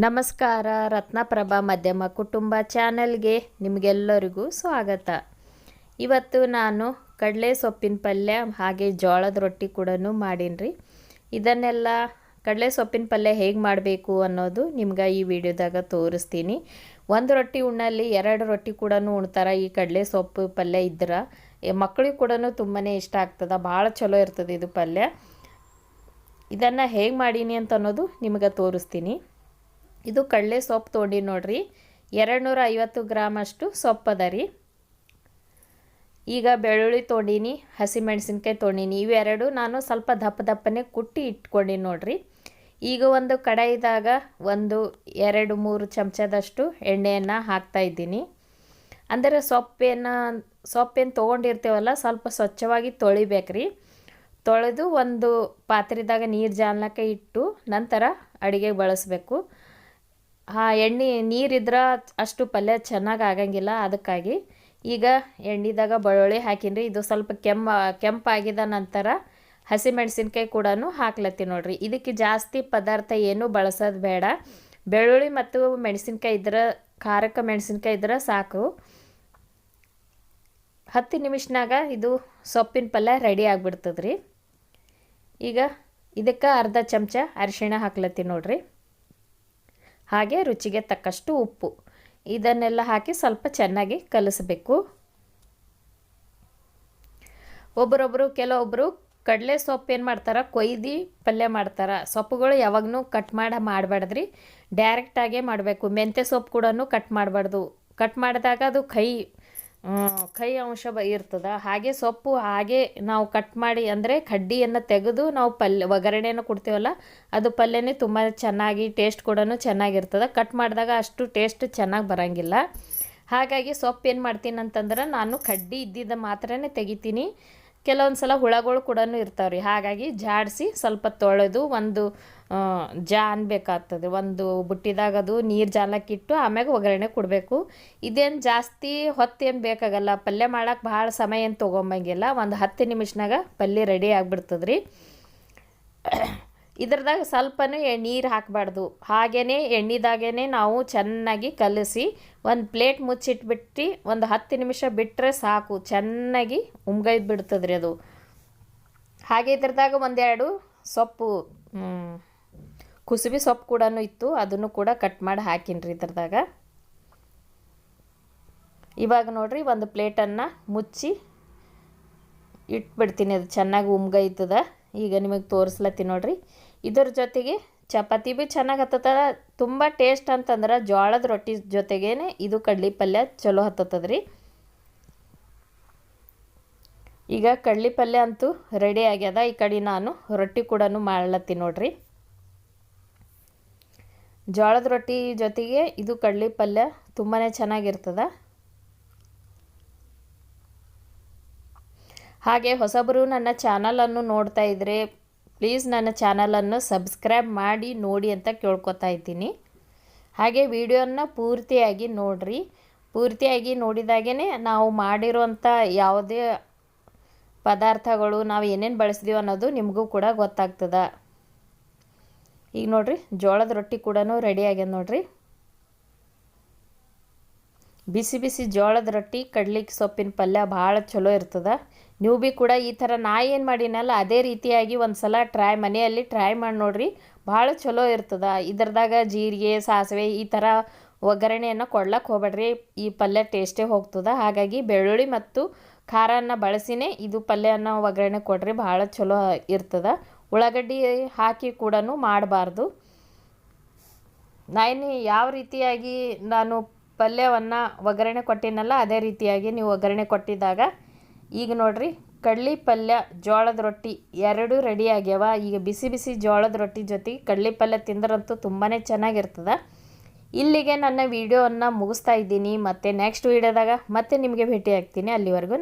ನಮಸ್ಕಾರ, ರತ್ನಪ್ರಭಾ ಮಧ್ಯಮ ಕುಟುಂಬ ಚಾನಲ್ಗೆ ನಿಮಗೆಲ್ಲರಿಗೂ ಸ್ವಾಗತ. ಇವತ್ತು ನಾನು ಕಡಲೆ ಸೊಪ್ಪಿನ ಪಲ್ಯ ಹಾಗೆ ಜೋಳದ ರೊಟ್ಟಿ ಕೂಡ ಮಾಡೀನಿ ಇದನ್ನೆಲ್ಲ ಕಡಲೆ ಸೊಪ್ಪಿನ ಪಲ್ಯ ಹೇಗೆ ಮಾಡಬೇಕು ಅನ್ನೋದು ನಿಮ್ಗೆ ಈ ವಿಡಿಯೋದಾಗ ತೋರಿಸ್ತೀನಿ. ಒಂದು ರೊಟ್ಟಿ ಉಣ್ಣಲ್ಲಿ ಎರಡು ರೊಟ್ಟಿ ಕೂಡ ಉಣ್ತಾರೆ ಈ ಕಡಲೆ ಸೊಪ್ಪು ಪಲ್ಯ ಇದ್ರೆ. ಮಕ್ಕಳಿಗೆ ಕೂಡ ತುಂಬಾ ಇಷ್ಟ ಆಗ್ತದೆ, ಭಾಳ ಚಲೋ ಇರ್ತದೆ ಇದು ಪಲ್ಯ. ಇದನ್ನು ಹೇಗೆ ಮಾಡೀನಿ ಅಂತ ಅನ್ನೋದು ನಿಮ್ಗೆ ತೋರಿಸ್ತೀನಿ. ಇದು ಕಡಲೆ ಸೊಪ್ಪು ತೊಗೊಂಡಿ ನೋಡ್ರಿ. ಎರಡು ನೂರ ಐವತ್ತು ಗ್ರಾಮ್ ಅಷ್ಟು ಸೊಪ್ಪು ಅದ ರೀ. ಈಗ ಬೆಳ್ಳುಳ್ಳಿ ತೊಗೊಂಡೀನಿ, ಹಸಿಮೆಣಸಿನ್ಕಾಯಿ ತೊಗೊಂಡೀನಿ. ಇವೆರಡು ನಾನು ಸ್ವಲ್ಪ ದಪ್ಪ ದಪ್ಪನೆ ಕುಟ್ಟಿ ಇಟ್ಕೊಂಡೀನಿ ನೋಡ್ರಿ. ಈಗ ಒಂದು ಕಡಾಯಿದಾಗ ಒಂದು ಎರಡು ಮೂರು ಚಮಚದಷ್ಟು ಎಣ್ಣೆಯನ್ನು ಹಾಕ್ತಾ ಇದ್ದೀನಿ. ಅಂದರೆ ಸೊಪ್ಪೇನು ಸೊಪ್ಪೇನು ತೊಗೊಂಡಿರ್ತೇವಲ್ಲ, ಸ್ವಲ್ಪ ಸ್ವಚ್ಛವಾಗಿ ತೊಳಿಬೇಕ್ರಿ. ತೊಳೆದು ಒಂದು ಪಾತ್ರೆದಾಗ ನೀರು ಜಾಲಕ್ಕೆ ಇಟ್ಟು ನಂತರ ಅಡುಗೆಗೆ ಬಳಸಬೇಕು. ಹಾಂ ಎಣ್ಣೆ ನೀರಿದ್ರೆ ಅಷ್ಟು ಪಲ್ಯ ಚೆನ್ನಾಗಿ ಆಗಂಗಿಲ್ಲ ಅದಕ್ಕಾಗಿ. ಈಗ ಎಣ್ಣೆದಾಗ ಬೆಳ್ಳುಳ್ಳಿ ಹಾಕಿನ್ರಿ. ಇದು ಸ್ವಲ್ಪ ಕೆಮ್ಮ, ಕೆಂಪಾಗಿದ ನಂತರ ಹಸಿಮೆಣಸಿನ್ಕಾಯಿ ಕೂಡ ಹಾಕ್ಲತ್ತಿ ನೋಡ್ರಿ. ಇದಕ್ಕೆ ಜಾಸ್ತಿ ಪದಾರ್ಥ ಏನೂ ಬಳಸೋದು ಬೇಡ. ಬೆಳ್ಳುಳ್ಳಿ ಮತ್ತು ಮೆಣಸಿನ್ಕಾಯಿ ಇದ್ರೆ ಖಾರಕ್ಕೆ ಮೆಣಸಿನ್ಕಾಯಿ ಇದ್ರೆ ಸಾಕು. ಹತ್ತು ನಿಮಿಷನಾಗ ಇದು ಸೊಪ್ಪಿನ ಪಲ್ಯ ರೆಡಿ ಆಗಿಬಿಡ್ತದ್ರಿ. ಈಗ ಇದಕ್ಕೆ ಅರ್ಧ ಚಮಚ ಅರಿಶಿಣ ಹಾಕ್ಲತ್ತಿ ನೋಡ್ರಿ. ಹಾಗೆ ರುಚಿಗೆ ತಕ್ಕಷ್ಟು ಉಪ್ಪು. ಇದನ್ನೆಲ್ಲ ಹಾಕಿ ಸ್ವಲ್ಪ ಚೆನ್ನಾಗಿ ಕಲಿಸಬೇಕು. ಒಬ್ಬರೊಬ್ಬರು ಕೆಲವೊಬ್ಬರು ಕಡಲೆ ಸೊಪ್ಪು ಏನು ಮಾಡ್ತಾರೆ? ಕೊಯ್ದು ಪಲ್ಯ ಮಾಡ್ತಾರೆ. ಸೊಪ್ಪುಗಳು ಯಾವಾಗೂ ಕಟ್ ಮಾಡಿ ಮಾಡಬಾರ್ದ್ರಿ. ಡೈರೆಕ್ಟಾಗೇ ಮಾಡಬೇಕು. ಮೆಂತ್ಯ ಸೊಪ್ಪು ಕೂಡ ಕಟ್ ಮಾಡಬಾರ್ದು. ಕಟ್ ಮಾಡಿದಾಗ ಅದು ಕೈ ಕೈ ಅಂಶ ಬ ಇರ್ತದೆ. ಹಾಗೆ ಸೊಪ್ಪು ಹಾಗೆ ನಾವು ಕಟ್ ಮಾಡಿ ಅಂದರೆ ಕಡ್ಡಿಯನ್ನು ತೆಗೆದು ನಾವು ಪಲ್ಯ, ಒಗ್ಗರಣೆಯನ್ನು ಕೊಡ್ತೀವಲ್ಲ, ಅದು ಪಲ್ಯನೇ ತುಂಬ ಚೆನ್ನಾಗಿ ಟೇಸ್ಟ್ ಕೂಡ ಚೆನ್ನಾಗಿರ್ತದೆ. ಕಟ್ ಮಾಡಿದಾಗ ಅಷ್ಟು ಟೇಸ್ಟ್ ಚೆನ್ನಾಗಿ ಬರೋಂಗಿಲ್ಲ. ಹಾಗಾಗಿ ಸೊಪ್ಪು ಏನು ಮಾಡ್ತೀನಿ ಅಂತಂದ್ರೆ ನಾನು ಕಡ್ಡಿ ಇದ್ದಿದ್ದ ಮಾತ್ರನೇ ತೆಗಿತೀನಿ. ಕೆಲವೊಂದು ಸಲ ಹುಳಗಳು ಕೂಡ ರೀ ಹಾಗಾಗಿ ಜಾಡಿಸಿ ಸ್ವಲ್ಪ ತೊಳೆದು ಒಂದು ಜಾನ್ ಬೇಕಾಗ್ತದೆ. ಒಂದು ಬುಟ್ಟಿದಾಗ ಅದು ನೀರು ಜಾಲಕ್ಕಿಟ್ಟು ಆಮ್ಯಾಗ ಒಗ್ಗರಣೆ ಕೊಡಬೇಕು. ಇದೇನು ಜಾಸ್ತಿ ಹೊತ್ತೇನು ಬೇಕಾಗಲ್ಲ. ಪಲ್ಯ ಮಾಡೋಕೆ ಭಾಳ ಸಮಯ ಏನು ತೊಗೊಂಬಂಗಿಲ್ಲ. ಒಂದು ಹತ್ತು ನಿಮಿಷನಾಗ ಪಲ್ಯ ರೆಡಿ ಆಗಿಬಿಡ್ತದೆ ರೀ ಇದ್ರದಾಗ ಸ್ವಲ್ಪನೂ ನೀರು ಹಾಕಬಾರ್ದು. ಹಾಗೇ ಎಣ್ಣೆದಾಗೇ ನಾವು ಚೆನ್ನಾಗಿ ಕಲಸಿ ಒಂದು ಪ್ಲೇಟ್ ಮುಚ್ಚಿಟ್ಬಿಟ್ಟು ಒಂದು ಹತ್ತು ನಿಮಿಷ ಬಿಟ್ಟರೆ ಸಾಕು. ಚೆನ್ನಾಗಿ ಉಮ್ಗೈದು ಬಿಡ್ತದ್ರಿ ಅದು. ಹಾಗೆ ಇದ್ರದಾಗ ಒಂದೆರಡು ಸೊಪ್ಪು ಕುಸುಬಿ ಸೊಪ್ಪು ಕೂಡ ಇತ್ತು. ಅದನ್ನು ಕೂಡ ಕಟ್ ಮಾಡಿ ಹಾಕಿನ್ರಿ ಇದ್ರದಾಗ. ಇವಾಗ ನೋಡ್ರಿ ಒಂದು ಪ್ಲೇಟನ್ನು ಮುಚ್ಚಿ ಇಟ್ಬಿಡ್ತೀನಿ. ಅದು ಚೆನ್ನಾಗಿ ಉಮ್ಗೈತದ. ಈಗ ನಿಮಗೆ ತೋರಿಸ್ಲತ್ತಿ ನೋಡ್ರಿ. ಇದ್ರ ಜೊತೆಗೆ ಚಪಾತಿ ಭೀ ಚೆನ್ನಾಗಿ ಹತ್ತದ ತುಂಬ ಟೇಸ್ಟ್ ಅಂತಂದ್ರೆ ಜೋಳದ ರೊಟ್ಟಿ ಜೊತೆಗೇ ಇದು ಕಡ್ಲಿ ಪಲ್ಯ ಚಲೋ ಹತ್ತದ ರೀ ಈಗ ಕಡ್ಲಿ ಪಲ್ಯ ಅಂತೂ ರೆಡಿ ಆಗ್ಯದ. ಈ ಕಡೆ ನಾನು ರೊಟ್ಟಿ ಕೂಡ ಮಾಡ್ಲತ್ತೀನಿ ನೋಡ್ರಿ. ಜೋಳದ ರೊಟ್ಟಿ ಜೊತೆಗೆ ಇದು ಕಡ್ಲಿ ಪಲ್ಯ ತುಂಬಾ ಚೆನ್ನಾಗಿರ್ತದ ಹಾಗೆ ಹೊಸಬರು ನನ್ನ ಚಾನಲನ್ನು ನೋಡ್ತಾ ಇದ್ದರೆ ಪ್ಲೀಸ್ ನನ್ನ ಚಾನಲನ್ನು ಸಬ್ಸ್ಕ್ರೈಬ್ ಮಾಡಿ ನೋಡಿ ಅಂತ ಕೇಳ್ಕೊತಾ ಇದ್ದೀನಿ. ಹಾಗೆ ವಿಡಿಯೋನ ಪೂರ್ತಿಯಾಗಿ ನೋಡಿರಿ. ಪೂರ್ತಿಯಾಗಿ ನೋಡಿದಾಗೇ ನಾವು ಮಾಡಿರೋಂಥ ಯಾವುದೇ ಪದಾರ್ಥಗಳು ನಾವು ಏನೇನು ಬಳಸಿದೀವಿ ಅನ್ನೋದು ನಿಮಗೂ ಕೂಡ ಗೊತ್ತಾಗ್ತದೆ. ಈಗ ನೋಡಿರಿ, ಜೋಳದ ರೊಟ್ಟಿ ಕೂಡ ರೆಡಿ ಆಗ್ಯದ ನೋಡಿರಿ. ಬಿಸಿ ಬಿಸಿ ಜೋಳದ ರೊಟ್ಟಿ ಕಡ್ಲಿಕ್ಕೆ ಸೊಪ್ಪಿನ ಪಲ್ಯ ಭಾಳ ಚಲೋ ಇರ್ತದೆ. ನೀವು ಭೀ ಕೂಡ ಈ ಥರ ನಾ ಏನು ಮಾಡಿನಲ್ಲ, ಅದೇ ರೀತಿಯಾಗಿ ಒಂದು ಸಲ ಟ್ರೈ ಮನೆಯಲ್ಲಿ ಟ್ರೈ ಮಾಡಿ ನೋಡ್ರಿ, ಭಾಳ ಚಲೋ ಇರ್ತದೆ. ಇದ್ರದಾಗ ಜೀರಿಗೆ, ಸಾಸಿವೆ ಈ ಥರ ಒಗ್ಗರಣೆಯನ್ನು ಕೊಡ್ಲಕ್ಕೆ ಹೋಗ್ಬೇಡ್ರಿ. ಈ ಪಲ್ಯ ಟೇಸ್ಟೇ ಹೋಗ್ತದೆ. ಹಾಗಾಗಿ ಬೆಳ್ಳುಳ್ಳಿ ಮತ್ತು ಖಾರನ ಬಳಸಿನೇ ಇದು ಪಲ್ಯನ ಒಗ್ಗರಣೆ ಕೊಡ್ರಿ, ಭಾಳ ಚಲೋ ಇರ್ತದೆ. ಉಳ್ಳಾಗಡ್ಡಿ ಹಾಕಿ ಕೂಡ ಮಾಡಬಾರ್ದು. ನಾನು ಯಾವ ರೀತಿಯಾಗಿ ನಾನು ಪಲ್ಯವನ್ನು ಒಗ್ಗರಣೆ ಕೊಟ್ಟಿನಲ್ಲ, ಅದೇ ರೀತಿಯಾಗಿ ನೀವು ಒಗ್ಗರಣೆ ಕೊಟ್ಟಿದ್ದಾಗ ಈಗ ನೋಡ್ರಿ, ಕಡ್ಲಿ ಪಲ್ಯ ಜೋಳದ ರೊಟ್ಟಿ ಎರಡೂ ರೆಡಿ ಆಗ್ಯಾವ. ಈಗ ಬಿಸಿ ಬಿಸಿ ಜೋಳದ ರೊಟ್ಟಿ ಜೊತೆಗೆ ಕಡ್ಲಿ ಪಲ್ಯ ತಿಂದ್ರಂತೂ ತುಂಬಾ ಚೆನ್ನಾಗಿರ್ತದೆ. ಇಲ್ಲಿಗೆ ನನ್ನ ವಿಡಿಯೋವನ್ನು ಮುಗಿಸ್ತಾ ಇದ್ದೀನಿ. ಮತ್ತು ನೆಕ್ಸ್ಟ್ ವೀಡಿಯೋದಾಗ ಮತ್ತೆ ನಿಮಗೆ ಭೇಟಿ ಆಗ್ತೀನಿ ಅಲ್ಲಿವರೆಗೂ